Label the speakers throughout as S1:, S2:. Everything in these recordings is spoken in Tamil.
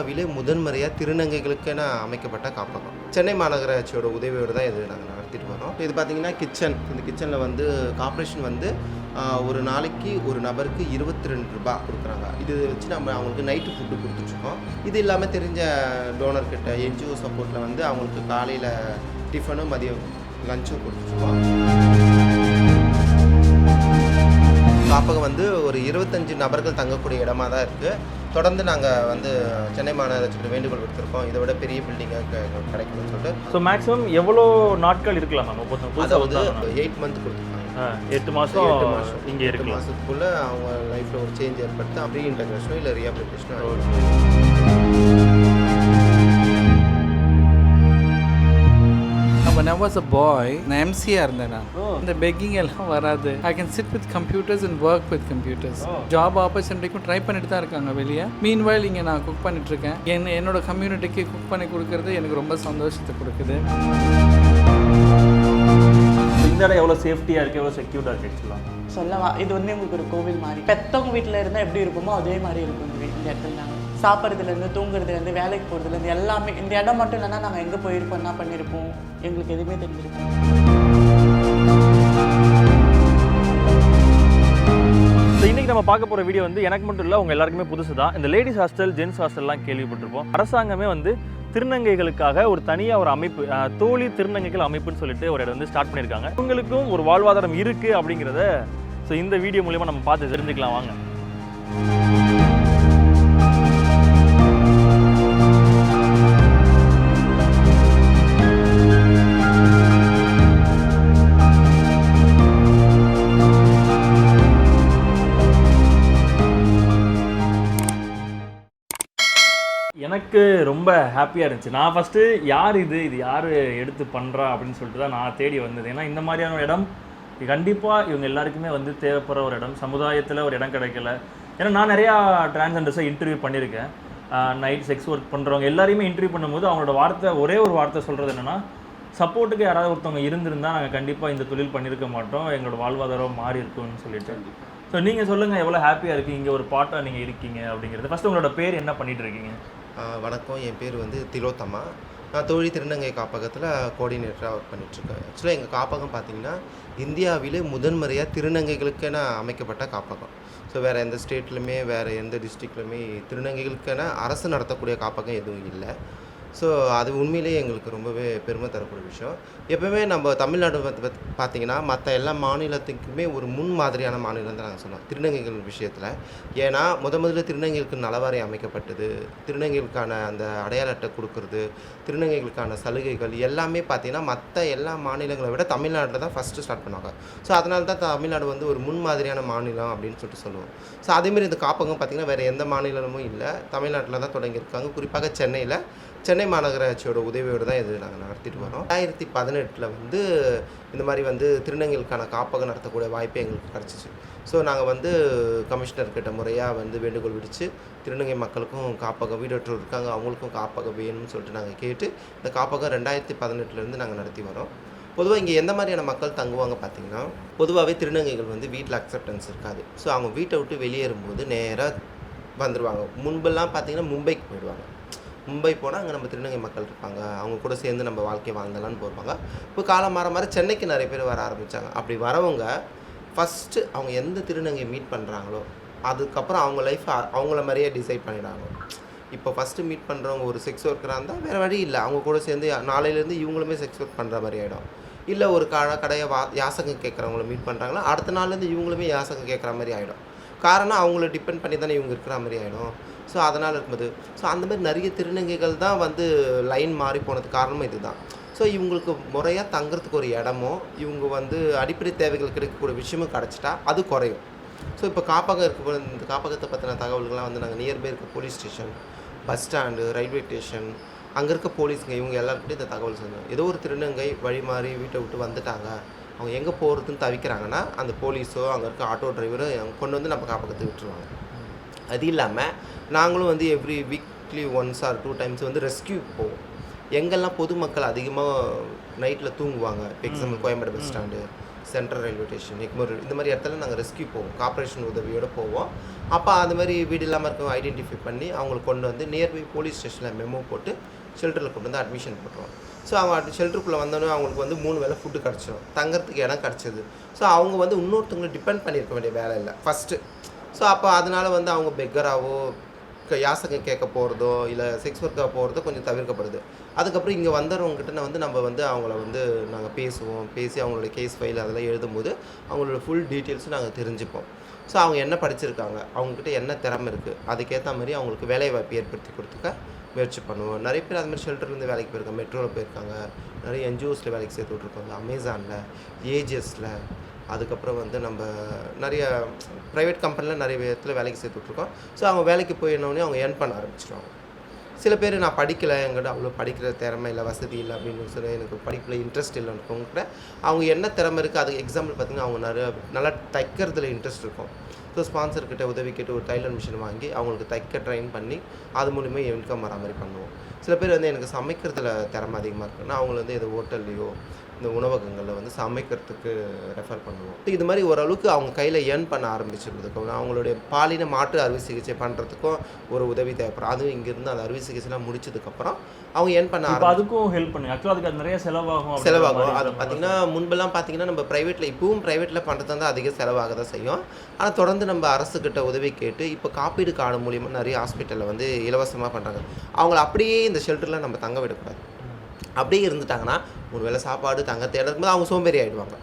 S1: இந்தியாவிலே முதன்முறையாக திருநங்கைகளுக்கென அமைக்கப்பட்ட காப்பகம். சென்னை மாநகராட்சியோட உதவியோடு தான் இது நாங்கள் நடத்திட்டு வரோம். இது பார்த்தீங்கன்னா கிச்சன். இந்த கிச்சனில் வந்து கார்பரேஷன் வந்து ஒரு நாளைக்கு ஒரு நபருக்கு இருபத்தி ரெண்டு ரூபா கொடுக்குறாங்க. இது வச்சு நம்ம அவங்களுக்கு நைட்டு ஃபுட்டு கொடுத்துட்ருக்கோம் இது இல்லாமல் தெரிஞ்ச டோனர் கிட்ட என்ஜிஓ சப்போர்ட்டில் வந்து அவங்களுக்கு காலையில் டிஃபனும் மதியம் லஞ்சும் கொடுத்துட்ருக்கோம் காப்பகம் வந்து ஒரு இருபத்தஞ்சு நபர்கள் தங்கக்கூடிய இடமா தான் இருக்குது தொடர்ந்து நாங்கள் வந்து சென்னை மாநகராட்சிக்கு வேண்டுகோள் விடுத்திருக்கோம். இதை விட பெரிய பில்டிங்காக கிடைக்கும்னு சொல்லிட்டு.
S2: ஸோ மேக்ஸிமம் எவ்வளோ நாட்கள் இருக்கலாம் மேம்? ஒவ்வொருத்தவங்க
S1: அதை
S2: புதுசாக
S1: வந்து
S2: வந்தாங்கன்னா
S1: எயிட் மந்த் கொடுத்துருக்காங்க
S2: எட்டு
S1: எட்டு
S2: மாதம்
S1: மாதம்
S2: இங்கே
S1: எட்டு மாதத்துக்குள்ளே அவங்க லைஃப்பில் ஒரு சேஞ்ச் ஏற்படுத்த அப்படியே இன்டகிரேஷனோ இல்லை ரீஹாபிலிட்டேஷனோ
S3: when I was a boy நான் எம்சியாக இருந்தேன் நான். இந்த பெக்கிங் எல்லாம் வராது. I can sit with computers and work with computers job ஆப்பர்ச்சுனிட்டிக்கும் try பண்ணிட்டு தான் இருக்காங்க வெளியே. மீன் வயல் இங்கே நான் குக் பண்ணிட்டு இருக்கேன் என் என்னோட கம்யூனிட்டிக்கு குக் பண்ணி கொடுக்கறது எனக்கு ரொம்ப சந்தோஷத்தை கொடுக்குது.
S2: இந்த இடம் எவ்வளோ சேஃப்டியாக இருக்குது எவ்வளோ செக்யூர்டாக இருக்குது ஆக்சுவலாக
S4: சொல்லவா இது வந்து உங்களுக்கு ஒரு கோவில் மாதிரி. பெத்தவங்க வீட்டில் இருந்தால் எப்படி இருக்குமோ அதே மாதிரி இருக்கும் இந்த இடத்துல நாங்கள் சாப்பிட்றதுலேருந்து தூங்குறதுலேருந்து வேலைக்கு போகிறதுலேருந்து எல்லாமே இந்த இடம் மட்டும் இல்லைன்னா நாங்கள் எங்கே போயிருப்போம் என்ன பண்ணியிருப்போம் எங்களுக்கு எதுவுமே தெரிஞ்சிருக்கும்
S2: ஸோ இன்றைக்கி நம்ம பார்க்க போகிற வீடியோ வந்து எனக்கு மட்டும் இல்லை உங்கள் எல்லாருக்குமே புதுசு தான் இந்த லேடிஸ் ஹாஸ்டல் ஜென்ஸ் ஹாஸ்டல்லாம் கேள்விப்பட்டிருப்போம். அரசாங்கமே வந்து திருநங்கைகளுக்காக ஒரு தனியாக ஒரு அமைப்பு தோழி திருநங்கைகள் அமைப்புன்னு சொல்லிட்டு ஒரு இடம் வந்து ஸ்டார்ட் பண்ணியிருக்காங்க. உங்களுக்கும் ஒரு வாழ்வாதாரம் இருக்குது அப்படிங்கிறத ஸோ இந்த வீடியோ மூலிமா நம்ம பார்த்து தெரிஞ்சுக்கலாம் வாங்க. ரொம்ப ஹாப்பியாக இருந்துச்சு. நான் ஃபஸ்ட்டு யார் இது? இது யார் எடுத்து பண்ணுறா அப்படின்னு சொல்லிட்டு தான் நான் தேடி வந்தது. ஏன்னா இந்த மாதிரியான இடம் கண்டிப்பாக இவங்க எல்லாருக்குமே வந்து தேவைப்படுற ஒரு இடம். சமுதாயத்தில் ஒரு இடம் கிடைக்கல. ஏன்னா நான் நிறையா டிரான்ஸ்ஜெண்டர்ஸை இன்டர்வியூ பண்ணியிருக்கேன். நைட் செக்ஸ் ஒர்க் பண்ணுறவங்க எல்லாரையுமே இன்டர்வியூ பண்ணும்போது அவங்களோட வார்த்தை ஒரே ஒரு வார்த்தை சொல்கிறது என்னென்னா சப்போர்ட்டுக்கு யாராவது ஒருத்தவங்க இருந்திருந்தால் நாங்கள் கண்டிப்பாக இந்த தொழில் பண்ணியிருக்க மாட்டோம். எங்களோட வாழ்வாதாரம் மாறி இருக்கும்னு சொல்லிட்டு. ஸோ நீங்கள் சொல்லுங்கள் எவ்வளோ ஹாப்பியாக இருக்குது இங்கே ஒரு பாட்டாக நீங்கள் இருக்கீங்க அப்படிங்கிறது. ஃபஸ்ட்டு உங்களோட பேர் என்ன பண்ணிகிட்டு இருக்கீங்க?
S1: வணக்கம். என் பேர் வந்து திலோத்தமா. நான் தோழி திருநங்கை காப்பகத்தில் கோஆர்டினேட்டராக ஒர்க் பண்ணிகிட்ருக்கேன் ஆக்சுவலாக எங்கள் காப்பகம் பார்த்தீங்கன்னா இந்தியாவிலே முதன்முறையாக திருநங்கைகளுக்கென அமைக்கப்பட்ட காப்பகம். ஸோ வேறு எந்த ஸ்டேட்லையுமே வேறு எந்த டிஸ்ட்ரிக்ட்லையுமே திருநங்கைகளுக்கென அரசு நடத்தக்கூடிய காப்பகம் எதுவும் இல்லை. ஸோ அது உண்மையிலேயே எங்களுக்கு ரொம்பவே பெருமை தரக்கூடிய விஷயம். எப்பவுமே நம்ம தமிழ்நாடு பார்த்திங்கன்னா மற்ற எல்லா மாநிலத்துக்குமே ஒரு முன் மாதிரியான மாநிலம் தான் நாங்கள் சொன்னோம் திருநங்கைகள் விஷயத்தில். ஏன்னா முத முதல்ல திருநங்கைகளுக்கு நலவாரி அமைக்கப்பட்டது திருநங்கைகளுக்கான அந்த அடையாள அட்டை கொடுக்கறது திருநங்கைகளுக்கான சலுகைகள் எல்லாமே பார்த்தீங்கன்னா மற்ற எல்லா மாநிலங்களை விட தமிழ்நாட்டில் தான் ஃபஸ்ட்டு ஸ்டார்ட் பண்ணாங்க ஸோ அதனால தான் தமிழ்நாடு வந்து ஒரு முன் மாதிரியான மாநிலம் அப்படின்னு சொல்லிட்டு சொல்லுவோம். ஸோ அதேமாரி இந்த காப்பகம் பார்த்திங்கன்னா வேறு எந்த மாநிலமும் இல்லை. தமிழ்நாட்டில் தான் தொடங்கியிருக்காங்க. குறிப்பாக சென்னையில் சென்னை மாநகராட்சியோட உதவியோடு தான் இது நாங்கள் நடத்திட்டு வரோம். ரெண்டாயிரத்தி பதினெட்டில் வந்து இந்த மாதிரி வந்து திருநங்கைகளுக்கான காப்பகம் நடத்தக்கூடிய வாய்ப்பு எங்களுக்கு கிடச்சிச்சு. ஸோ நாங்கள் வந்து கமிஷனர் கிட்ட முறையாக வந்து வேண்டுகோள் விடுத்து திருநங்கை மக்களுக்கும் காப்பகம் வீடற்றோர் இருக்காங்க அவங்களுக்கும் காப்பகம் வேணும்னு சொல்லிட்டு நாங்கள் கேட்டு இந்த காப்பகம் ரெண்டாயிரத்தி பதினெட்டுலேருந்து நாங்கள் நடத்தி வரோம். பொதுவாக இங்கே எந்த மாதிரியான மக்கள் தங்குவாங்க பார்த்தீங்கன்னா பொதுவாகவே திருநங்கைகள் வந்து வீட்டில் அக்செப்டன்ஸ் இருக்காது. ஸோ அவங்க வீட்டை விட்டு வெளியேறும்போது நேராக வந்துடுவாங்க முன்பெல்லாம் பார்த்தீங்கன்னா மும்பைக்கு போயிடுவாங்க. மும்பை போனால் அங்கே நம்ம திருநங்கை மக்கள் இருப்பாங்க. அவங்க கூட சேர்ந்து நம்ம வாழ்க்கையை வாழ்ந்தலான்னு போவாங்க இப்போ காலம் மாற மாற சென்னைக்கு நிறைய பேர் வர ஆரம்பித்தாங்க அப்படி வரவங்க ஃபஸ்ட்டு அவங்க எந்த திருநங்கை மீட் பண்ணுறாங்களோ அதுக்கப்புறம் அவங்க லைஃப் அவங்கள மாதிரியே டிசைட் பண்ணிடுறாங்க இப்போ ஃபஸ்ட்டு மீட் பண்ணுறவங்க ஒரு செக்ஸ் ஒர்க்கராக இருந்தால் வேறு வழி இல்லை. அவங்க கூட சேர்ந்து நாளையிலேருந்து இவங்களுமே செக்ஸ் ஒர்க் பண்ணுற மாதிரி ஆகிடும் இல்லை ஒரு கடை கடையை வா யாசகம் கேட்குறவங்கள மீட் பண்ணுறாங்களா அடுத்த நாள்லேருந்து இவங்களுமே யாசகம் கேட்குற மாதிரி ஆகிடும் காரணம் அவங்கள டிபெண்ட் பண்ணி தானே இவங்க இருக்கிற மாதிரி ஆகிடும் ஸோ அதனால் இருக்கும்போது. ஸோ அந்த மாதிரி நிறைய திருநங்கைகள் தான் வந்து லைன் மாறி போனதுக்கு காரணமும் இதுதான். ஸோ இவங்களுக்கு முறையாக தங்குறதுக்கு ஒரு இடமோ இவங்க வந்து அடிப்படை தேவைகள் கிடைக்கக்கூடிய விஷயமும் கிடச்சிட்டா அது குறையும். ஸோ இப்போ காப்பகம் இருக்க இந்த காப்பகத்தை பற்றின தகவல்கள்லாம் வந்து நாங்கள் நியர்பை இருக்க police station bus stand railway station அங்கே இருக்க போலீஸுங்க இவங்க எல்லாருக்கிட்டையும் இந்த தகவல் சொன்னாங்க. ஏதோ ஒரு திருநங்கை வழி மாறி வீட்டை விட்டு வந்துட்டாங்க. அவங்க எங்கே போகிறதுன்னு தவிக்கிறாங்கன்னா அந்த போலீஸோ அங்கே இருக்க ஆட்டோ டிரைவரோ கொண்டு வந்து நம்ம காப்பகத்தை விட்டுருவாங்க. அது இல்லாமல் நாங்களும் வந்து every week weekly once or two times வந்து ரெஸ்கியூ போவோம். எங்கெல்லாம் பொதுமக்கள் அதிகமாக நைட்டில் தூங்குவாங்க example Koyambedu bus stand central railway station Egmore இந்த மாதிரி இடத்துல நாங்கள் ரெஸ்கியூ போவோம். கார்ப்பரேஷன் உதவியோடு போவோம். அப்போ அந்த மாதிரி வீடு இல்லாமல் இருக்கவங்க ஐடென்டிஃபை பண்ணி அவங்களுக்கு கொண்டு வந்து நியர்பை போலீஸ் ஸ்டேஷனில் மெமோ போட்டு ஷெல்டரில் கொண்டு வந்து அட்மிஷன் போட்டுருவோம். ஸோ அவங்க ஷெல்டருக்குள்ளே வந்தோடனே அவங்களுக்கு வந்து மூணு வேளை ஃபுட்டு கிடச்சிடும் தங்கறதுக்கு இடம் கிடச்சிது. ஸோ அவங்க வந்து இன்னொருத்தவங்களை டிபெண்ட் பண்ணியிருக்க வேண்டிய வேலை இல்லை. ஃபஸ்ட்டு ஸோ அப்போ அதனால் வந்து அவங்க பெக்கராகவோ யாசகம் கேட்க போகிறதோ இல்லை செக்ஸ் ஒர்க்காக போகிறதோ கொஞ்சம் தவிர்க்கப்படுது. அதுக்கப்புறம் இங்கே வந்தவங்ககிட்ட வந்து நம்ம வந்து அவங்கள வந்து நாங்கள் பேசுவோம். பேசி அவங்களோட கேஸ் ஃபைல் அதெல்லாம் எழுதும்போது அவங்களோட ஃபுல் டீட்டெயில்ஸும் நாங்கள் தெரிஞ்சுப்போம். ஸோ அவங்க என்ன படிச்சிருக்காங்க? அவங்கக்கிட்ட என்ன திறமை இருக்குது அதுக்கேற்ற மாதிரி அவங்களுக்கு வேலைவாய்ப்பு ஏற்படுத்தி கொடுத்துக்க முயற்சி பண்ணுவோம். நிறைய பேர் அதுமாதிரி ஷெல்டர்லேருந்து வேலைக்கு போயிருக்காங்க. மெட்ரோவில் போயிருக்காங்க. நிறைய என்ஜிஓஸில் வேலைக்கு சேர்த்து விட்ருக்காங்க அமேசானில் ஏஜிஎஸில் அதுக்கப்புறம் வந்து நம்ம நிறைய ப்ரைவேட் கம்பெனியில் நிறைய விதத்தில் வேலைக்கு சேர்த்துட்ருக்கோம். ஸோ அவங்க வேலைக்கு போயினோடனே அவங்க ஏர்ன் பண்ண ஆரம்பிச்சிடுவாங்க சில பேர் நான் படிக்கலை எங்கிட்ட அவ்வளோ படிக்கிற திறமை இல்லை வசதி இல்லை அப்படின்னு சொல்லி எனக்கு படிப்பில் இன்ட்ரெஸ்ட் இல்லைன்னு கூட அவங்க என்ன திறமை இருக்குது அதுக்கு எக்ஸாம்பிள் பார்த்தீங்கன்னா அவங்க நிறைய நல்லா தைக்கிறதுல இன்ட்ரெஸ்ட் இருக்கும். ஸோ ஸ்பான்சர்கிட்ட உதவி கேட்டு ஒரு டைலர் மிஷின் வாங்கி அவங்களுக்கு தைக்க ட்ரைன் பண்ணி அது மூலிமா இன்கம் வர மாதிரி பண்ணுவோம். சில பேர் வந்து எனக்கு சமைக்கிறதுல திறமை அதிகமாக இருக்குன்னா அவங்கள வந்து எது ஹோட்டல்லையோ இந்த உணவகங்களில் வந்து சமைக்கிறதுக்கு ரெஃபர் பண்ணுவோம். இது மாதிரி ஓரளவுக்கு அவங்க கையில் ஏர்ன் பண்ண ஆரம்பிச்சிருந்ததுக்கு அவங்களுடைய பாலின மாற்று அறுவை சிகிச்சை பண்ணுறதுக்கும் ஒரு உதவி தேவைப்படும். அதுவும் இங்கேருந்து அந்த அறுவை சிகிச்சைலாம் முடிச்சதுக்கப்புறம் அவங்க ஏர்ன் பண்ண ஆரம்பி
S2: அதுக்கும் ஹெல்ப் பண்ணுங்க ஆக்சுவலாக அதுக்கு அது நிறைய செலவாகும்
S1: செலவாகும். அது பார்த்தீங்கன்னா முன்பெல்லாம் பார்த்தீங்கன்னா நம்ம ப்ரைவேட்டில் இப்பவும் ப்ரைவேட்டில் பண்ணுறது வந்து அதிக செலவாக தான் செய்யும். ஆனால் தொடர்ந்து நம்ம அரசுக்கிட்ட உதவி கேட்டு இப்போ காப்பீடு கார்டு மூலியமாக நிறைய ஹாஸ்பிட்டலில் வந்து இலவசமாக பண்ணுறாங்க அவங்கள அப்படியே இந்த ஷெல்டரில் நம்ம தங்க விடக்கூடாது. அப்படியே இருந்துட்டாங்கன்னா ஒரு வேளை சாப்பாடு தங்க தேட இருக்கும்போது அவங்க சோம்பேறி ஆகிடுவாங்க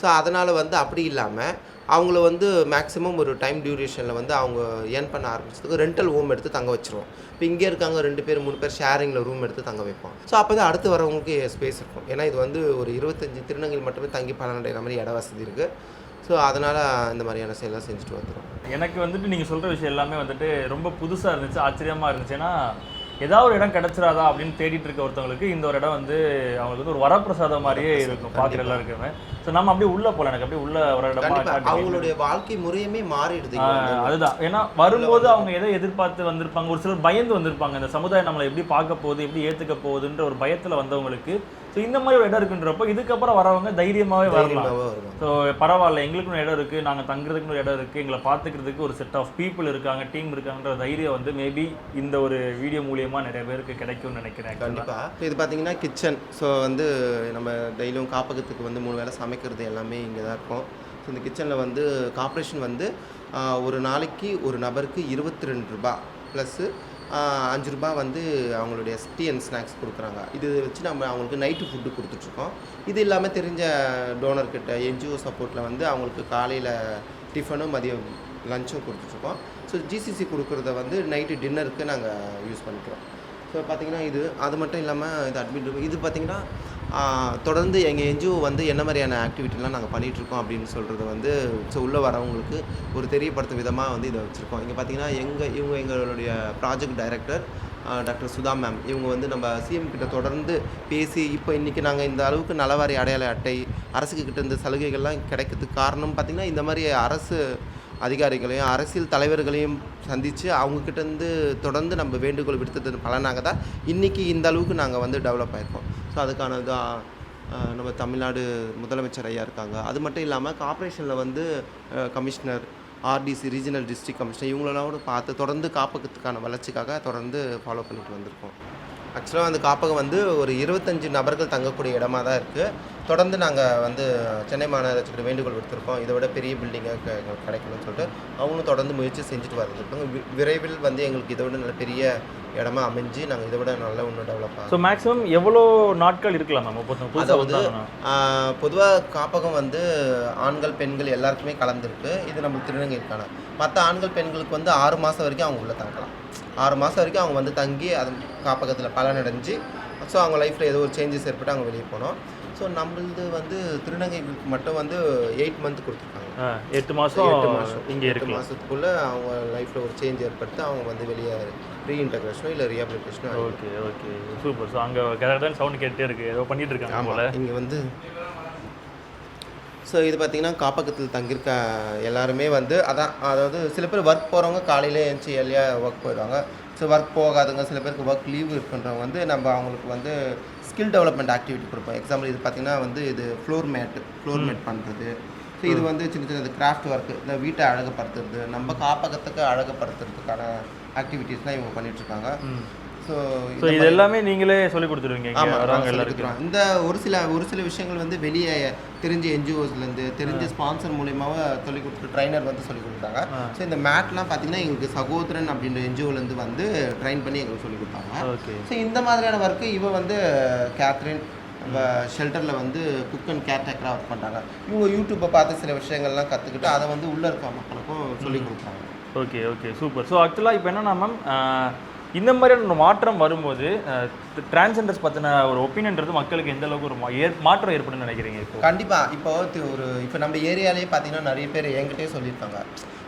S1: ஸோ அதனால் வந்து அப்படி இல்லாமல் அவங்கள வந்து மேக்ஸிமம் ஒரு டைம் டியூரேஷனில் வந்து அவங்க ஏர்ன் பண்ண ஆரம்பிச்சதுக்கு ரெண்டல் ரூம் எடுத்து தங்க வச்சுருவோம். இப்போ இங்கே இருக்காங்க ரெண்டு பேர் மூணு பேர் ஷேரிங்கில் ரூம் எடுத்து தங்க வைப்போம். ஸோ அப்போ தான் அடுத்து வரவங்களுக்கு ஸ்பேஸ் இருக்கும். ஏன்னா இது வந்து ஒரு இருபத்தஞ்சி திருநங்கையில் மட்டுமே தங்கி பலனடைகிற மாதிரி இட வசதி இருக்குது ஸோ அதனால் இந்த மாதிரியான செயலாம் செஞ்சுட்டு வந்துடும்
S2: எனக்கு வந்துட்டு நீங்கள் சொல்கிற விஷயம் எல்லாமே வந்துட்டு ரொம்ப புதுசாக இருந்துச்சு ஆச்சரியமாக இருந்துச்சுன்னா ஏதாவது ஒரு இடம் கிடைச்சிராதா அப்படின்னு தேடிட்டு இருக்க ஒருத்தவங்களுக்கு இந்த ஒரு இடம் வந்து அவங்களுக்கு வந்து ஒரு வரப்பிரசாதம் மாதிரியே இருக்கும். பார்க்குற எல்லாருக்குமே. ஸோ நம்ம அப்படியே உள்ளே போகலாம் எனக்கு அப்படியே உள்ள ஒரு இடமா.
S1: அவங்களுடைய வாழ்க்கை முறையுமே மாறிடுது.
S2: அதுதான். ஏன்னா வரும்போது அவங்க எதை எதிர்பார்த்து வந்திருப்பாங்க? ஒரு சிலர் பயந்து வந்திருப்பாங்க. இந்த சமுதாயம் நம்மளை எப்படி பார்க்க போகுது எப்படி ஏத்துக்க போகுதுன்ற ஒரு பயத்துல வந்தவங்களுக்கு ஸோ இந்த மாதிரி ஒரு இடம் இருக்குன்றப்போ இதுக்கப்புறம் வரவங்க தைரியமாவே வரலாம். ஸோ பரவாயில்ல எங்களுக்குன்னு இடம் இருக்கு நாங்க தங்குறதுக்குன்னு ஒரு இடம் இருக்கு எங்களை பார்த்துக்கிறதுக்கு ஒரு செட் ஆஃப் பீப்புள் இருக்காங்க டீம் இருக்காங்கன்ற தைரியம் வந்து மேபி இந்த ஒரு வீடியோ மூலியமா நிறைய பேருக்கு கிடைக்கும்னு நினைக்கிறேன்.
S1: கண்டிப்பாக இது பார்த்தீங்கன்னா கிச்சன் ஸோ வந்து நம்ம டெய்லியும் காப்பகத்துக்கு வந்து மூணு வேளை சமைக்கிறது எல்லாமே இங்கே தான் இருக்கும். ஸோ இந்த கிச்சனில் வந்து கார்ப்பரேஷன் வந்து ஒரு நாளைக்கு ஒரு நபருக்கு இருபத்தி ரெண்டு ரூபா ப்ளஸ்ஸு அஞ்சு ரூபா வந்து அவங்களுடைய டீ அண்ட் ஸ்நாக்ஸ் கொடுக்குறாங்க. இது வச்சு நம்ம அவங்களுக்கு நைட்டு ஃபுட்டு கொடுத்துட்ருக்கோம் இது இல்லாமல் தெரிஞ்ச டோனர்கிட்ட என்ஜிஓ சப்போர்ட்டில் வந்து அவங்களுக்கு காலையில் டிஃபனும் மதியம் லஞ்சும் கொடுத்துட்ருக்கோம் ஸோ ஜிசிசி கொடுக்குறத வந்து நைட்டு டின்னருக்கு நாங்கள் யூஸ் பண்ணிக்கிறோம். ஸோ பார்த்திங்கன்னா இது அது மட்டும் இல்லாமல் இது அட்மிட் இது பார்த்தீங்கன்னா தொடர்ந்து எங்கள் என்ஜிஓ வந்து என்ன மாதிரியான ஆக்டிவிட்டிலாம் நாங்கள் பண்ணிகிட்ருக்கோம் அப்படின்னு சொல்கிறது வந்து ஸோ உள்ளே வரவங்களுக்கு ஒரு தெரியப்படுத்தும் விதமாக வந்து இதை வச்சுருக்கோம். இங்கே பார்த்தீங்கன்னா எங்கள் இவங்க எங்களுடைய project director doctor Sudha ma'am இவங்க வந்து நம்ம சிஎம் கிட்ட தொடர்ந்து பேசி இப்போ இன்றைக்கி நாங்கள் இந்த அளவுக்கு நலவாரி அடையாள அட்டை அரசுக்கு கிட்ட இந்த சலுகைகள்லாம் கிடைக்கிறதுக்கு காரணம் பார்த்திங்கன்னா இந்த மாதிரி அரசு அதிகாரிகளையும் அரசியல் தலைவர்களையும் சந்தித்து அவங்கக்கிட்டேருந்து தொடர்ந்து நம்ம வேண்டுகோள் விடுத்தது பலனாக தான் இன்றைக்கி இந்த அளவுக்கு நாங்கள் வந்து டெவலப் ஆயிருக்கோம். ஸோ அதுக்கான நம்ம தமிழ்நாடு முதலமைச்சர் ஐயா இருக்காங்க. அது மட்டும் இல்லாமல் கார்ப்பரேஷனில் வந்து commissioner RDC regional district commissioner இவங்களெல்லாம் கூட பார்த்து தொடர்ந்து காப்பகத்துக்கான வளர்ச்சிக்காக தொடர்ந்து ஃபாலோ பண்ணிட்டு வந்திருக்கோம். ஆக்சுவலாக அந்த காப்பகம் வந்து ஒரு இருபத்தஞ்சு நபர்கள் தங்கக்கூடிய இடமா தான் இருக்குது தொடர்ந்து நாங்கள் வந்து சென்னை மாநகராட்சிக்கு வேண்டுகோள் விடுத்திருக்கோம். இதை விட பெரிய பில்டிங்காக கிடைக்கணும்னு சொல்லிட்டு அவங்களும் தொடர்ந்து முயற்சி செஞ்சுட்டு வந்துருக்காங்க விரைவில் வந்து எங்களுக்கு இதை விட நல்ல பெரிய இடமா அமைஞ்சு நாங்கள் இதை விட நல்லா இன்னும் டெவலப் ஆகும்
S2: ஸோ மேக்ஸிமம் எவ்வளோ நாட்கள் இருக்கலாம் மேம்
S1: அதாவது பொதுவாக காப்பகம் வந்து ஆண்கள் பெண்கள் எல்லாருக்குமே கலந்துருக்கு. இது நம்ம திருநங்கைக்கான. மற்ற ஆண்கள் பெண்களுக்கு வந்து ஆறு மாதம் வரைக்கும் அவங்க உள்ளே தங்கலாம். ஆறு மாதம் வரைக்கும் அவங்க வந்து தங்கி அது காப்பகத்தில் பலனடைஞ்சு ஸோ அவங்க லைஃப்பில் ஏதோ ஒரு சேஞ்சஸ் ஏற்பட்டு அவங்க வெளியே போனோம். ஸோ நம்மளது வந்து திருநங்கைகளுக்கு மட்டும் வந்து எயிட் மந்த் கொடுத்துருக்காங்க.
S2: எட்டு மாதம்
S1: எட்டு மாதம்
S2: இங்கே
S1: எட்டு மாதத்துக்குள்ளே அவங்க லைஃப்பில் ஒரு சேஞ்ச் ஏற்படுத்தி அவங்க வந்து வெளியே ரீஇன்டகிரேஷனோ இல்லை ரீஹாபிலிட்டேஷனோ
S2: ஓகே ஓகே. சூப்பர். ஸோ அங்கே கரெக்டான சவுண்ட் கேட்டே இருக்கு. ஏதோ பண்ணிட்டு இருக்காங்க போல.
S1: இங்கே வந்து ஸோ இது பார்த்தீங்கன்னா காப்பகத்தில் தங்கியிருக்க எல்லாருமே வந்து அதான் அதாவது சில பேர் ஒர்க் போகிறவங்க காலையிலே எழுந்துச்சி ஏர்லியாக ஒர்க் போயிடுவாங்க. ஸோ ஒர்க் போகாதவங்க சில பேருக்கு ஒர்க் லீவ் இருக்குன்றவங்க வந்து நம்ம அவங்களுக்கு வந்து ஸ்கில் டெவலப்மெண்ட் ஆக்டிவிட்டி கொடுப்போம். எக்ஸாம்பிள் இது பார்த்திங்கன்னா வந்து இது ஃப்ளோர் மேட் ஃப்ளோர் மேட் பண்ணுறது ஸோ இது வந்து சின்ன சின்ன கிராஃப்ட் ஒர்க்கு இந்த வீட்டை அழகுபடுத்துறது நம்ம காப்பகத்துக்கு அழகுபடுத்துறதுக்கான ஆக்டிவிட்டீஸ்லாம் இவங்க பண்ணிகிட்ருக்காங்க ஸோ
S2: இது எல்லாமே நீங்களே சொல்லி கொடுத்துருவீங்க
S1: ஆமாம் இந்த ஒரு சில ஒரு சில விஷயங்கள் வந்து வெளியே தெரிஞ்ச என்ஜிஓஸ்லேருந்து தெரிஞ்ச ஸ்பான்சர் மூலியமாக சொல்லி கொடுத்து ட்ரைனர் வந்து சொல்லி கொடுத்தாங்க. ஸோ இந்த மேட்லாம் பார்த்தீங்கன்னா எங்களுக்கு சகோதரன் அப்படின்ற என்ஜிஓலேருந்து வந்து ட்ரைன் பண்ணி எங்களுக்கு சொல்லி கொடுத்தாங்க. ஸோ இந்த மாதிரியான ஒர்க்கு இவ வந்து கேத்ரின் நம்ம ஷெல்டரில் வந்து குக் அண்ட் கேர்டேக்கராக ஒர்க் பண்ணுறாங்க இவங்க யூடியூப்பை பார்த்து சில விஷயங்கள்லாம் கற்றுக்கிட்டு அதை வந்து உள்ளே இருக்க மக்களுக்கும் சொல்லி கொடுக்குறாங்க.
S2: Okay okay super. ஸோ ஆக்சுவலாக இப்போ என்னன்னா மேம் இந்த மாதிரியான ஒரு மாற்றம் வரும்போது டிரான்ஸெண்டர்ஸ் பற்றின ஒரு ஒப்பீனியன்றது மக்களுக்கு எந்த அளவுக்கு ஒரு மா- ஏற்- மாற்றம் ஏற்படும் நினைக்கிறீங்க இப்போ?
S1: கண்டிப்பாக இப்போ ஒரு இப்போ நம்ம ஏரியாலேயே பார்த்தீங்கன்னா நிறைய பேர் என்கிட்டயே சொல்லியிருக்காங்க.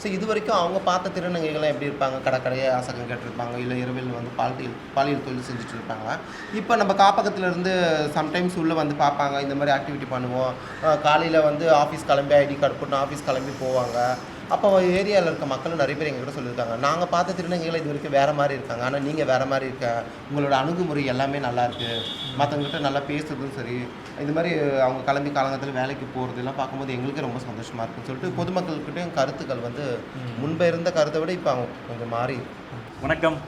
S1: ஸோ இது வரைக்கும் அவங்க பார்த்த திருநங்கைகள்லாம் எப்படி இருப்பாங்க? கடைக்கடையே அசகம் கேட்டிருப்பாங்க இல்லை இரவில் வந்து பாலியல் பாலியல் தொழில் செஞ்சுட்டு இருப்பாங்க இப்போ நம்ம காப்பகத்துலேருந்து சம்டைம்ஸ் உள்ளே வந்து பார்ப்பாங்க இந்த மாதிரி ஆக்டிவிட்டி பண்ணுவோம். காலையில் வந்து ஆஃபீஸ் கிளம்பி ஐடி கார்டு போட்டு ஆஃபீஸ் கிளம்பி போவாங்க. அப்போ ஏரியாவில் இருக்க மக்களும் நிறைய பேர் எங்ககிட்ட சொல்லியிருக்காங்க. நாங்கள் பார்த்த திருநங்கைகள் இது வரைக்கும் வேறு மாதிரி இருக்காங்க. ஆனால் நீங்கள் வேறு மாதிரி இருக்க உங்களோட அணுகுமுறை எல்லாமே நல்லா இருக்கு. மற்றவங்ககிட்ட நல்லா பேசுறதும் சரி. இது மாதிரி அவங்க கிளம்பி காலங்கத்தில் வேலைக்கு போகிறது எல்லாம் பார்க்கும்போது எங்களுக்கு ரொம்ப சந்தோஷமாக இருக்குன்னு சொல்லிட்டு பொதுமக்கள்கிட்டயும் கருத்துக்கள் வந்து முன்பு இருந்த கருத்தை விட இப்போ அவங்க கொஞ்சம் மாறி இருக்கு.
S2: வணக்கம்.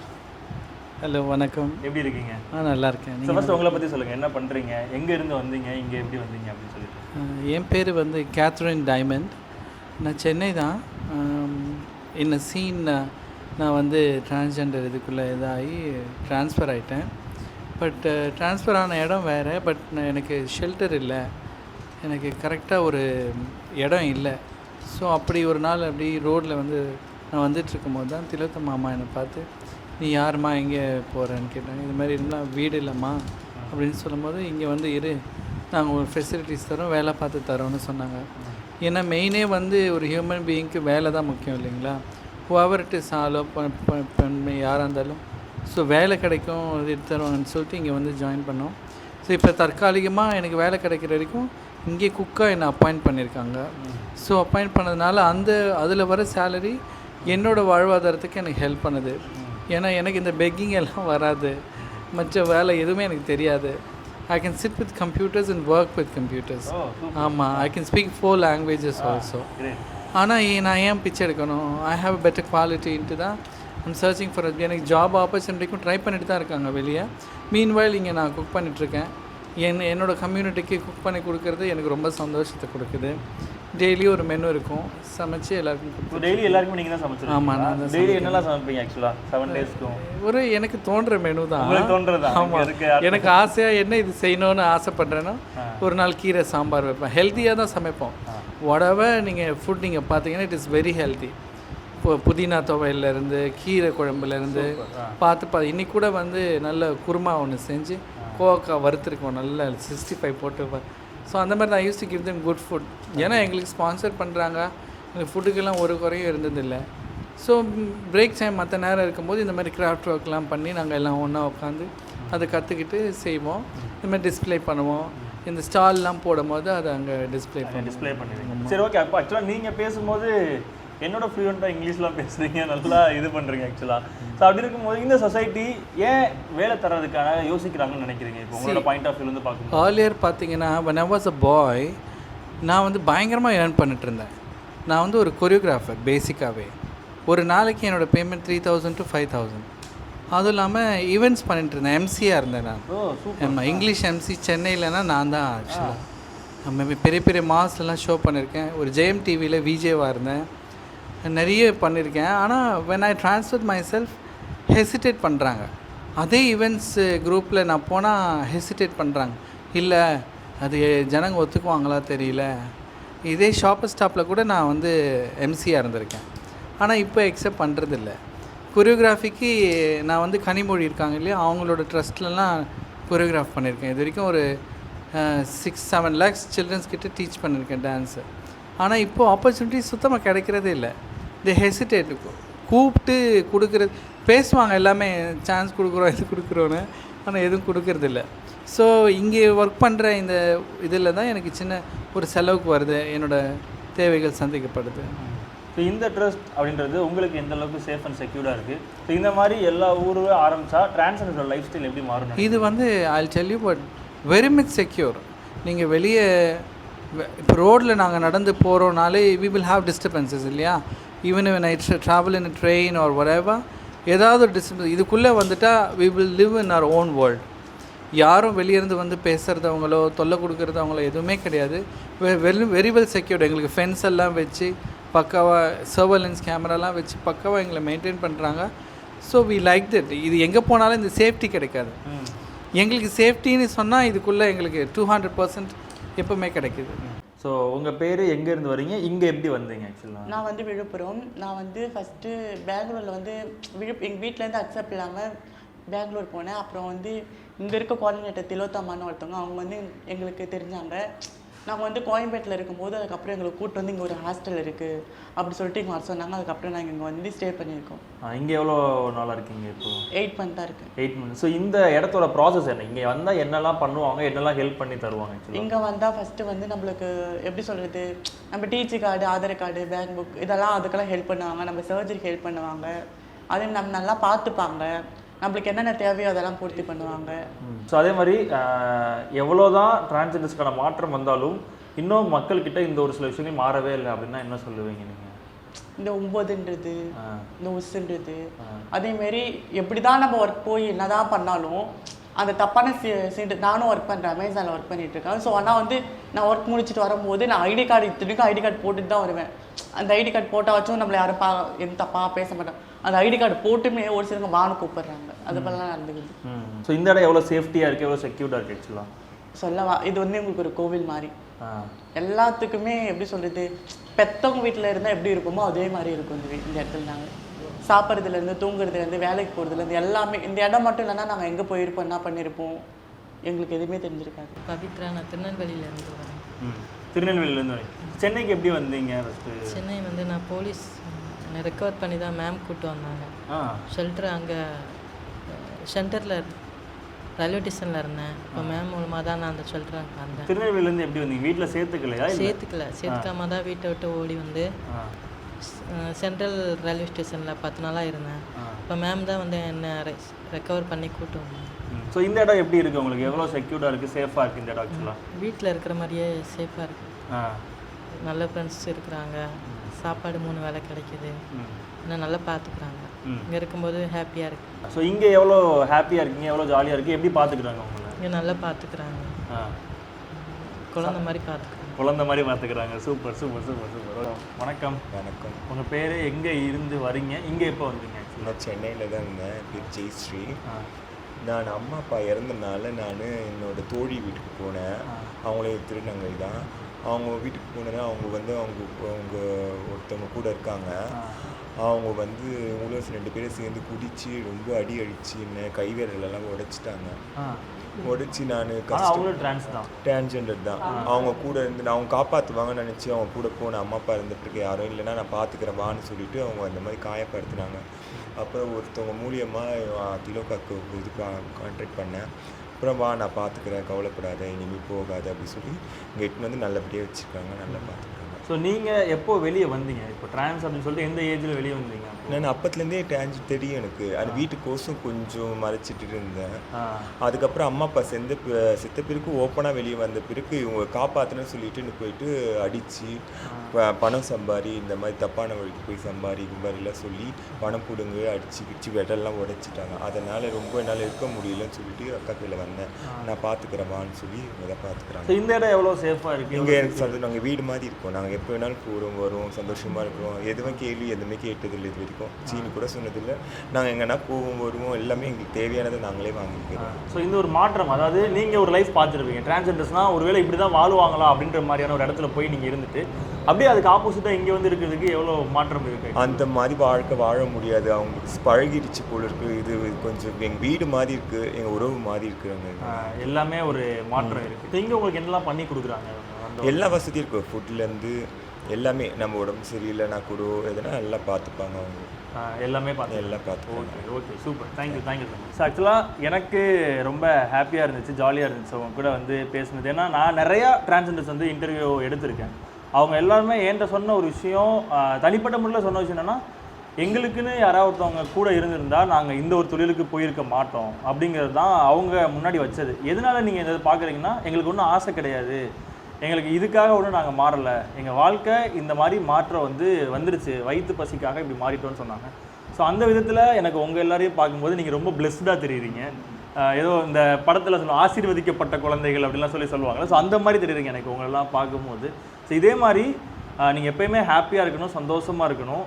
S3: ஹலோ வணக்கம்.
S2: எப்படி இருக்கீங்க?
S3: ஆ நல்லா இருக்கேன்.
S2: ஃபர்ஸ்ட் உங்களை பற்றி சொல்லுங்கள் என்ன பண்ணுறீங்க எங்கே இருந்து வந்தீங்க? இங்கே எப்படி வந்தீங்க? அப்படின்னு சொல்லிட்டு.
S3: என் பேர் வந்து கேத்ரின் டைமண்ட் நான் சென்னை தான். இந்த சீன் நான் வந்து டிரான்ஸ்ஜெண்டர் இதுக்குள்ளே இதாகி ட்ரான்ஸ்ஃபர் ஆகிட்டேன் பட் ட்ரான்ஸ்ஃபர் ஆன இடம் வேறு பட் நான் எனக்கு ஷெல்டர் இல்லை. எனக்கு கரெக்டாக ஒரு இடம் இல்லை. ஸோ அப்படி ஒரு நாள் அப்படி ரோட்டில் வந்து நான் வந்துட்டுருக்கும் போது தான் திலோத்த மாமா என்னை பார்த்து நீ யாரும்மா எங்கே போகிறேன்னு கேட்டாங்க. இது மாதிரி இருந்தால் வீடு இல்லைம்மா. அப்படின்னு சொல்லும்போது இங்கே வந்து இரு. நாங்கள் ஒரு ஃபெசிலிட்டிஸ் தரோம் வேலை பார்த்து தரோம்னு சொன்னாங்க. ஏன்னா மெயினே வந்து ஒரு ஹியூமன் பீயிங்க்கு வேலை தான் முக்கியம் இல்லைங்களா? ஹூவர் இட் இஸ் ஆலோ பெண்மை யாராக இருந்தாலும். ஸோ வேலை கிடைக்கும் இது தருவாங்கன்னு சொல்லிட்டு இங்கே வந்து ஜாயின் பண்ணோம். ஸோ இப்போ தற்காலிகமாக எனக்கு வேலை கிடைக்கிற வரைக்கும் இங்கே குக்காக என்னை அப்பாயிண்ட் பண்ணியிருக்காங்க. ஸோ அப்பாயிண்ட் பண்ணதுனால அந்த அதில் வர சேலரி என்னோடய வாழ்வாதாரத்துக்கு எனக்கு ஹெல்ப் பண்ணுது. ஏன்னா எனக்கு இந்த பெக்கிங் எல்லாம் வராது. மற்ற வேலை எதுவுமே எனக்கு தெரியாது. I can sit with computers and work with computers ஆமாம் I can speak four languages also ஆனால் நான் ஏன் பிச்சை எடுக்கணும்? ஐ ஹாவ் பெட்டர் குவாலிட்டின்ட்டு தான் ஐம் சர்ச்சிங் ஃபார் எனக்கு ஜாப் ஆப்பர்ச்சுனிட்டிக்கும் ட்ரை பண்ணிட்டு தான் இருக்காங்க வெளியே. மீன் வயல் இங்கே நான் குக் பண்ணிகிட்ருக்கேன் என் என்னோட கம்யூனிட்டிக்கு குக் பண்ணி கொடுக்கறது எனக்கு ரொம்ப சந்தோஷத்தை கொடுக்குது. டெய்லி ஒரு மெனு இருக்கும். சமைச்சு எல்லாருக்கும்.
S2: டெய்லி எல்லாருக்குமே நீங்கள் தான் சமைச்சிருக்கீங்க
S3: ஆமா, நான்
S2: டெய்லி என்னெல்லாம் சமைப்பீங்க ஆக்சுவலாக செவன் டேஸ்க்கும்
S3: ஒரு எனக்கு தோன்ற மெனு தான்.
S2: தோன்றதா?
S3: ஆமாம் எனக்கு ஆசையாக என்ன இது செய்யணும்னு ஆசைப்பட்றேன்னா ஒரு நாள் கீரை சாம்பார் வைப்பேன். ஹெல்த்தியாக தான் சமைப்போம். உடவை நீங்கள் ஃபுட் நீங்கள் பார்த்தீங்கன்னா இட் இஸ் வெரி ஹெல்த்தி இப்போ புதினா துவையிலேருந்து கீரை குழம்புலேருந்து பார்த்து பா இன்னைக்கு கூட வந்து நல்ல குருமா ஒன்று செஞ்சு கோவக்காய் வறுத்துருக்கோம். நல்ல சிக்ஸ்டி ஃபைவ் போட்டு ஸோ அந்த மாதிரி நான் use to give them good food ஏன்னா எங்களுக்கு ஸ்பான்சர் பண்ணுறாங்க எங்களுக்கு ஃபுட்டுக்கெல்லாம் ஒரு குறையும் இருந்ததில்லை. ஸோ பிரேக் டைம் மற்ற நேரம் இருக்கும்போது இந்த மாதிரி கிராஃப்ட் ஒர்க்லாம் பண்ணி நாங்கள் எல்லாம் ஒன்றா உட்காந்து அதை கற்றுக்கிட்டு செய்வோம். இந்த மாதிரி டிஸ்ப்ளே பண்ணுவோம். இந்த ஸ்டால்லாம் போடும்போது அதை அங்கே டிஸ்ப்ளே பண்ணுவோம்.
S2: டிஸ்ப்ளே பண்ணுவீங்க. சரி ஓகே அப்போ ஆக்சுவலாக நீங்கள் பேசும்போது என்னோட ஃப்ளூயண்ட்டாக இங்கிலீஷ்லாம் பேசுகிறீங்க நல்லா இது பண்ணுறீங்க ஆக்சுவலாக ஸோ அப்படி இருக்கும்போது இந்த சொசைட்டி ஏன் வேலை தர்றதுக்கான யோசிக்கிறாங்கன்னு நினைக்கிறீங்க? இப்போ உங்களோட பாயிண்ட் ஆஃப் வியூலேருந்து பார்க்கும்போது.
S3: ஏர்லியர் பார்த்தீங்கன்னா when I was a பாய் நான் வந்து பயங்கரமாக ஏர்ன் பண்ணிட்டு இருந்தேன். நான் வந்து ஒரு கொரியோகிராஃபர் பேசிக்காகவே ஒரு நாளைக்கு என்னோடய payment three thousand to five thousand அதுவும் இல்லாமல் ஈவெண்ட்ஸ் பண்ணிட்டு இருந்தேன். எம்சியாக இருந்தேன் நான். ஆமாம் இங்கிலீஷ் எம்சி சென்னையிலனா நான் தான் ஆக்சுவலாக நம்ம பெரிய பெரிய மாஸ்லாம் ஷோ பண்ணியிருக்கேன் ஒரு ஜெயம் டிவியில் விஜேவாக இருந்தேன். நிறைய பண்ணியிருக்கேன். ஆனால் when I transfer myself hesitate பண்ணுறாங்க அதே ஈவெண்ட்ஸ் குரூப்பில் நான் போனால் ஹெசிடேட் பண்ணுறாங்க இல்லை அது ஜனங்க ஒத்துக்குவாங்களா தெரியல. இதே ஷாப்பர் ஸ்டாப்பில் கூட நான் வந்து எம்சியாக இருந்திருக்கேன். ஆனால் இப்போ எக்ஸெப்ட் பண்ணுறதில்ல கொரியோகிராஃபிக்கு நான் வந்து கனிமொழி இருக்காங்க இல்லையா அவங்களோட ட்ரஸ்ட்லலாம் கொரியோகிராஃப் பண்ணியிருக்கேன். இது வரைக்கும் ஒரு சிக்ஸ் செவன் லேக்ஸ் சில்ட்ரன்ஸ் கிட்டே டீச் பண்ணியிருக்கேன் டான்ஸு ஆனால் இப்போது ஆப்பர்ச்சுனிட்டி சுத்தமாக கிடைக்கிறதே இல்லை. தி ஹெசிடேட் கூப்பிட்டு கொடுக்குறது பேசுவாங்க எல்லாமே சான்ஸ் கொடுக்குறோம் இது கொடுக்குறோன்னு ஆனால் எதுவும் கொடுக்கறதில்ல. ஸோ இங்கே ஒர்க் பண்ணுற இந்த இதில் தான் எனக்கு சின்ன ஒரு செலவுக்கு வருது. என்னோடய தேவைகள் சந்திக்கப்படுது.
S2: ஸோ இந்த ட்ரஸ்ட் அப்படின்றது உங்களுக்கு எந்த அளவுக்கு சேஃப் அண்ட் செக்யூர்டாக இருக்குது ஸோ இந்த மாதிரி எல்லா ஊரும் ஆரம்பிச்சா டிரான்ஸ்ஜெண்டரோட லைஃப் ஸ்டைல் எப்படி மாறணும்?
S3: இது வந்து I tell you but very much secure நீங்கள் வெளியே இப்போ ரோட்டில் நாங்கள் நடந்து போகிறோனாலே வி வில் ஹாவ் டிஸ்டர்பன்சஸ் இல்லையா? Even when I travel in train or whatever ஏதாவது ஒரு டிஸ்டர்பன்ஸ் இதுக்குள்ளே வந்துட்டால் we will live in our own world யாரும் வெளியேருந்து வந்து பேசுகிறதவங்களோ தொல்லை கொடுக்குறதவங்களோ எதுவுமே கிடையாது. வெரி வெரி வெல் செக்யூர்டு எங்களுக்கு ஃபென்ஸ் எல்லாம் வச்சு பக்காவாக சர்வலன்ஸ் கேமராலாம் வச்சு பக்காவாக எங்களை மெயின்டைன் பண்ணுறாங்க ஸோ வி லைக் தட் இது எங்கே போனாலும் இந்த சேஃப்டி கிடைக்காது. எங்களுக்கு சேஃப்டின்னு சொன்னால் இதுக்குள்ளே எங்களுக்கு டூ ஹண்ட்ரட் பர்சன்ட் எப்போவுமே கிடைக்குது.
S2: ஸோ உங்கள் பேர் எங்கேருந்து வரீங்க இங்கே எப்படி வந்தீங்க ஆக்சுவலாக
S4: நான் வந்து விழுப்புரம். நான் வந்து ஃபஸ்ட்டு பெங்களூரில் வந்து விழுப்பு எங்கள் வீட்டிலேருந்து அக்செப்ட் இல்லாமல் பெங்களூர் போனேன். அப்புறம் வந்து இங்கே இருக்க கோஆர்டினேட்டர் திலோத்தம்மான்னு ஒருத்தவங்க அவங்க வந்து எங்களுக்கு தெரிஞ்சாங்க. நாங்கள் வந்து கோயம்பேட்டில் இருக்கும்போது அதுக்கப்புறம் எங்களை கூட்டு வந்து இங்கே ஒரு ஹாஸ்டல் இருக்குது அப்படி சொல்லிட்டு இங்கே வர சொன்னாங்க. அதுக்கப்புறம் நாங்கள் இங்கே வந்து ஸ்டே பண்ணியிருக்கோம்.
S2: இங்கே எவ்வளோ நாளாக இருக்கீங்க இப்போ?
S4: எயிட் மந்த்தாக இருக்குது
S2: எயிட் மந்த்ஸ் ஸோ இந்த இடத்தோட ப்ராசஸ் என்ன? இங்கே வந்தால் என்னெல்லாம் பண்ணுவாங்க? என்னெல்லாம் ஹெல்ப் பண்ணி தருவாங்க
S4: இங்கே வந்தால் ஃபஸ்ட்டு வந்து நம்மளுக்கு எப்படி சொல்கிறது நம்ம TC card Aadhaar card bank book இதெல்லாம் அதுக்கெல்லாம் ஹெல்ப் பண்ணுவாங்க. நம்ம சர்ஜரிக்கு ஹெல்ப் பண்ணுவாங்க. அதே நம்ம நல்லா பார்த்துப்பாங்க. நம்மளுக்கு என்னென்ன தேவையோ அதெல்லாம் பூர்த்தி பண்ணுவாங்க.
S2: ஸோ அதே மாதிரி எவ்வளோ தான் டிரான்ஸ்ஜெண்டர்ஸ்க்கான மாற்றம் வந்தாலும் இன்னும் மக்கள்கிட்ட இந்த ஒரு சில விஷயங்கள் மாறவே இல்லை அப்படின்னா என்ன சொல்லுவீங்க நீங்கள்
S4: இந்த ஒம்பதுன்றது இந்த உஸ்ன்றது அதேமாரி எப்படி தான் நம்ம ஒர்க் போய் என்னதான் பண்ணாலும் அந்த தப்பான சீட்டு நானும் ஒர்க் பண்ணுறேன் அமேசானில் ஒர்க் பண்ணிட்டு இருக்கேன். ஸோ ஆனால் வந்து நான் ஒர்க் முடிச்சுட்டு வரும்போது நான் ஐடி கார்டு இத்தனைக்கும் ஐடி கார்டு போட்டுட்டு தான் வருவேன். அந்த ஐடி கார்டு போட்டால் வச்சும் நம்மளை யாரும் பா எந்த தப்பாக பேச மாட்டோம் அந்த ஐடி கார்டு போட்டுமே ஒரு சிலவங்க வான்னு கூப்பிடுறாங்க. அது போலலாம் நடந்துக்குது.
S2: ஸோ இந்த இடம் எவ்வளோ சேஃப்டியாக இருக்குது எவ்வளோ செக்யூர்டாக இருக்குது ஆக்சுவலாக
S4: சொல்லவா இது வந்து உங்களுக்கு ஒரு கோவில் மாதிரி. எல்லாத்துக்குமே எப்படி சொல்றது பெத்தவங்க வீட்டில் இருந்தால் எப்படி இருக்குமோ அதே மாதிரி இருக்கும் இந்த இந்த இடத்துல நாங்கள் சாப்பிட்றதுலேருந்து தூங்குறதுலேருந்து வேலைக்கு போகிறதுலேருந்து எல்லாமே இந்த இடம் மட்டும் இல்லைன்னா நாங்கள் எங்கே போயிருப்போம் என்ன பண்ணியிருப்போம் எங்களுக்கு எதுவுமே தெரிஞ்சிருக்காது.
S5: பவித்ரா நான் திருநெல்வேலியிலேருந்து வரேன்.
S2: திருநெல்வேலியிலேருந்து வரீங்க சென்னைக்கு எப்படி வந்தீங்க
S5: சென்னை வந்து நான் போலீஸ் என்னை ரெக்கவர் பண்ணி தான் மேம் கூப்பிட்டு வந்தாங்க.
S2: ஆ.
S5: ஷெல்டர் அங்கே ஷெல்டரில் ரயில்வே ஸ்டேஷனில் இருந்தேன். இப்போ மேம் மூலமாக தான் நான் அந்த ஷெல்டர் அங்கே வந்தேன்.
S2: திருநெல்வேலியிலேருந்து எப்படி வந்தீங்க? வீட்டில் சேர்த்துக்கலையா
S5: சேர்த்துக்கல. சேர்த்துக்காம தான் வீட்டை விட்டு ஓடி வந்து சென்ட்ரல் ரயில்வே ஸ்டேஷனில் பத்து நாளாக இருந்தேன். இப்போ மேம் தான் வந்து என்னை ரெக்கவர் பண்ணி கூப்பிட்டு வந்தாங்க.
S2: ஸோ இந்த இடம் எப்படி இருக்குது உங்களுக்கு? எவ்வளோ செக்யூர்டாக இருக்குது சேஃபாக இருக்குது இந்த இடம் ஆக்சுவலாக
S5: வீட்டில் இருக்கிற மாதிரியே சேஃபாக இருக்குது நல்ல ஃப்ரெண்ட்ஸ் இருக்கிறாங்க. சாப்பாடு மூணு வேளை கிடைக்குது.
S2: ம்.
S5: என்ன நல்லா பார்த்துக்குறாங்க. இங்கே இருக்கும்போது ஹாப்பியாக இருக்குது
S2: ஸோ இங்கே எவ்வளோ ஹாப்பியாக இருக்கீங்க? எவ்வளோ ஜாலியாக இருக்குது எப்படி பார்த்துக்கிறாங்க உங்களை?
S5: இங்கே நல்லா பார்த்துக்குறாங்க.
S2: ஆ.
S5: குழந்த மாதிரி பார்த்துக்குறாங்க.
S2: குழந்த மாதிரி பார்த்துக்கிறாங்க. Super super super super. வணக்கம்.
S6: வணக்கம்.
S2: உங்கள் பேர் எங்கே இருந்து வரீங்க? இங்கே எப்போ வந்தீங்க?
S6: நான் சென்னையில் தான் இருந்தேன். பேர் ஜெயஸ்ரீ. நான் அம்மா அப்பா இறந்தனால நான் என்னோட தோழி வீட்டுக்கு போனேன். அவங்களே திருநங்கை தான். அவங்க வீட்டுக்கு போனேன்னா அவங்க வந்து அவங்க அவங்க ஒருத்தவங்க கூட இருக்காங்க. அவங்க வந்து இவங்களும் ரெண்டு பேரும் சேர்ந்து குடிச்சு ரொம்ப அடி அடிச்சு என்ன கை விரலெல்லாம் உடைச்சிட்டாங்க. உடைச்சி நான் கஷ்டம். டிரான்ஸ்ஜெண்டர் தான். அவங்க கூட இருந்து நான் அவங்க காப்பாற்றுவாங்கன்னு நினச்சி அவங்க கூட போன அம்மா அப்பா இருந்துட்டு யாரும் இல்லைன்னா நான் பார்த்துக்கிறேன் வான்னு சொல்லிட்டு அவங்க அந்த மாதிரி காயப்படுத்துனாங்க. அப்புறம் ஒருத்தவங்க மூலியமாக திலோகாக்கு இது கான்டாக்ட் பண்ணேன். அப்புறம் வா நான் பார்த்துக்கிறேன் கவலைப்படாத இனிமேல் போகாத அப்படி சொல்லி இங்கே எட்டுன்னு வந்து நல்லபடியாக வச்சுருக்காங்க நல்லா பார்த்துக்கிறாங்க
S2: ஸோ நீங்கள் எப்போ வெளியே வந்தீங்க? இப்போ ட்ரான்ஸ் அப்படின்னு சொல்லிட்டு எந்த ஏஜில் வெளியே வந்தீங்க?
S6: நான் அப்பத்துலேருந்தே டிரான்ஸ் தெரியும் எனக்கு. அது வீட்டுக்கோசம் கொஞ்சம் மறைச்சிட்டு இருந்தேன். அதுக்கப்புறம் அம்மா அப்பா செந்த பி- செத்த பிறகு ஓப்பனாக வெளியே வந்த பிறகு இவங்க காப்பாற்றணும்னு சொல்லிட்டு போயிட்டு அடித்து பணம் சம்பாரி இந்த மாதிரி தப்பான வழிக்கு போய் சம்பாரி கும்பாரிலாம் சொல்லி பணம் பிடுங்க அடிச்சு கிடிச்சு வெட்டெல்லாம் உடைச்சிட்டாங்க. அதனால் ரொம்ப என்னால் இருக்க முடியலன்னு சொல்லிட்டு அக்கா கையில் வந்தேன். நான் பார்த்துக்கிறவான்னு சொல்லி இவங்க தான் பார்த்துக்குறாங்க
S2: இந்த இடம் எவ்வளோ சேஃபாக இருக்குது
S6: இங்கே எனக்கு சந்தோஷம். நாங்கள் வீடு மாதிரி இருக்கோம். நாங்கள் எப்போ வேணாலும் போகிறோம் வரோம் சந்தோஷமாக இருக்கிறோம் எதுவும் கேள்வி எதுவுமே கேட்டதில்லை இது வரைக்கும். சீனி கூட சொன்னதில்லை. நாங்கள் எங்கன்னா போவோம் வருவோம் எல்லாமே எங்களுக்கு தேவையானதை நாங்களே வாங்கிக்கிறோம்.
S2: ஸோ இந்த ஒரு மாற்றம் அதாவது நீங்கள் ஒரு லைஃப் பார்த்துருப்பீங்க. டிரான்ஸ்ஜெண்டர்ஸ்னால் ஒருவேளை இப்படி தான் வாழுவாங்களா அப்படின்ற மாதிரியான ஒரு இடத்துல போய் நீங்கள் இருந்துட்டு அப்படியே அதுக்கு ஆப்போசிட்டாக இங்கே வந்து இருக்கிறதுக்கு எவ்வளோ மாற்றம் இருக்குது
S6: அந்த மாதிரி வாழ்க்கை வாழ முடியாது. அவங்களுக்கு பழகிடுச்சு போல இருக்கு. இது கொஞ்சம் எங்கள் வீடு மாதிரி இருக்கு எங்கள் உறவு மாதிரி இருக்குறாங்க
S2: எல்லாமே ஒரு மாற்றம் இருக்குது இங்கே உங்களுக்கு என்னெல்லாம் பண்ணி கொடுக்குறாங்க?
S6: எல்லா வசதியும் இருக்கும். ஃபுட்லேருந்து எல்லாமே நம்ம உடம்பு சரியில்லைனா கூட எதுனா எல்லாம் பார்த்துப்பாங்க அவங்க.
S2: எல்லாமே பார்த்து
S6: எல்லாம் பார்த்துப்பாங்க.
S2: Okay okay super. Thank you thank you so much ஆக்சுவலாக எனக்கு ரொம்ப ஹாப்பியாக இருந்துச்சு ஜாலியாக இருந்துச்சு அவங்க கூட வந்து பேசுனது. ஏன்னா நான் நிறையா டிரான்ஸ்ஜெண்டர்ஸ் வந்து இன்டர்வியூ எடுத்திருக்கேன். அவங்க எல்லாருமே என்கிட்ட சொன்ன ஒரு விஷயம் தனிப்பட்ட முறையில் சொன்ன விஷயம் என்னன்னா எங்களுக்குன்னு யாராவது ஒருத்தவங்க கூட இருந்திருந்தா நாங்கள் இந்த ஒரு தொழிலுக்கு போயிருக்க மாட்டோம். அப்படிங்கிறது தான் அவங்க முன்னாடி வச்சது. எதனால நீங்கள் இதை பார்க்குறீங்கன்னா எங்களுக்கு ஒன்றும் ஆசை கிடையாது. எங்களுக்கு இதுக்காக ஒன்றும் நாங்கள் மாறலை. எங்கள் வாழ்க்கை இந்த மாதிரி மாற்றம் வந்து வந்துருச்சு. வயிற்று பசிக்காக இப்படி மாறிட்டோம்னு சொன்னாங்க. ஸோ அந்த விதத்தில் எனக்கு உங்கள் எல்லாரையும் பார்க்கும்போது நீங்கள் ரொம்ப பிளெஸ்டாக தெரியுறீங்க. ஏதோ இந்த படத்தில் சொல்லுவோம் ஆசீர்வதிக்கப்பட்ட குழந்தைகள் அப்படிலாம் சொல்லி சொல்லுவாங்க ஸோ அந்த மாதிரி தெரியுறீங்க எனக்கு உங்களெல்லாம் பார்க்கும்போது. ஸோ இதே மாதிரி நீங்கள் எப்பயுமே ஹாப்பியாக இருக்கணும் சந்தோஷமாக இருக்கணும்.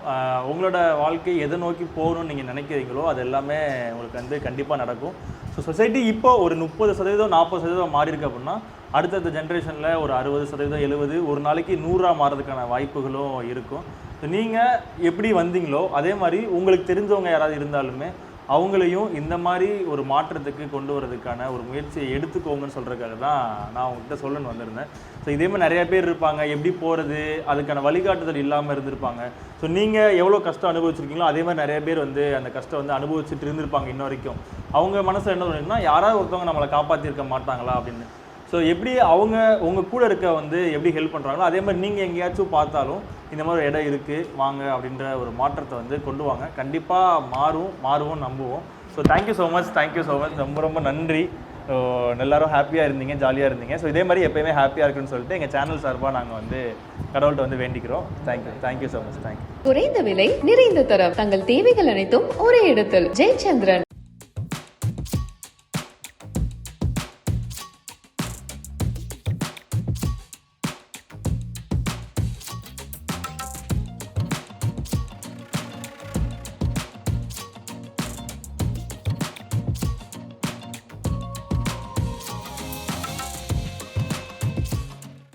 S2: உங்களோட வாழ்க்கை எதை நோக்கி போகணும்னு நீங்கள் நினைக்கிறீங்களோ அது எல்லாமே உங்களுக்கு வந்து கண்டிப்பாக நடக்கும். ஸோ சொசைட்டி இப்போ ஒரு முப்பது சதவீதம் நாற்பது சதவீதம் மாறி இருக்கு அப்படின்னா அடுத்தடுத்த ஜென்ரேஷனில் ஒரு அறுபது சதவீதம் எழுபது ஒரு நாளைக்கு நூறாக மாறதுக்கான வாய்ப்புகளும் இருக்கும். ஸோ நீங்கள் எப்படி வந்தீங்களோ அதே மாதிரி உங்களுக்கு தெரிஞ்சவங்க யாராவது இருந்தாலுமே அவங்களையும் இந்த மாதிரி ஒரு மாற்றத்துக்கு கொண்டு வரதுக்கான ஒரு முயற்சியை எடுத்துக்கோங்கன்னு சொல்கிறதுக்காக தான் நான் அவங்ககிட்ட சொல்லணும்னு வந்திருந்தேன். ஸோ இதே மாதிரி நிறைய பேர் இருப்பாங்க. எப்படி போகிறது அதுக்கான வழிகாட்டுதல் இல்லாமல் இருந்திருப்பாங்க. ஸோ நீங்கள் எவ்வளோ கஷ்டம் அனுபவிச்சிருக்கீங்களோ அதே மாதிரி நிறைய பேர் வந்து அந்த கஷ்டம் வந்து அனுபவிச்சுட்டு இருந்திருப்பாங்க இன்ன வரைக்கும். அவங்க மனசில் என்ன தோணுதுன்னா யாராவது ஒருத்தவங்க நம்மளை காப்பாற்றிருக்க மாட்டாங்களா அப்படின்னு. ஸோ எப்படி அவங்க உங்கள் கூட இருக்க வந்து எப்படி ஹெல்ப் பண்ணுறாங்களோ அதே மாதிரி நீங்கள் எங்கேயாச்சும் பார்த்தாலும் இந்த மாதிரி ஒரு இடம் இருக்குது வாங்க அப்படின்ற ஒரு மாற்றத்தை வந்து கொண்டு வாங்க. கண்டிப்பாக மாறும் மாறுவோம் நம்புவோம். So thank you so much thank you so much ரொம்ப ரொம்ப நன்றி. எல்லாரும் ஹாப்பியாக இருந்தீங்க ஜாலியாக இருந்தீங்க. ஸோ இதே மாதிரி எப்பயுமே ஹாப்பியாக இருக்குன்னு சொல்லிட்டு எங்கள் சேனல் சார்பாக நாங்கள் வந்து கடவுள்கிட்ட வந்து வேண்டிக்கிறோம். Thank you thank you so much thank you
S7: குறைந்த விலை நிறைந்த தரம். தங்கள் தேவைகள் அனைத்தும் ஒரே இடத்தில். ஜெயச்சந்திரன்.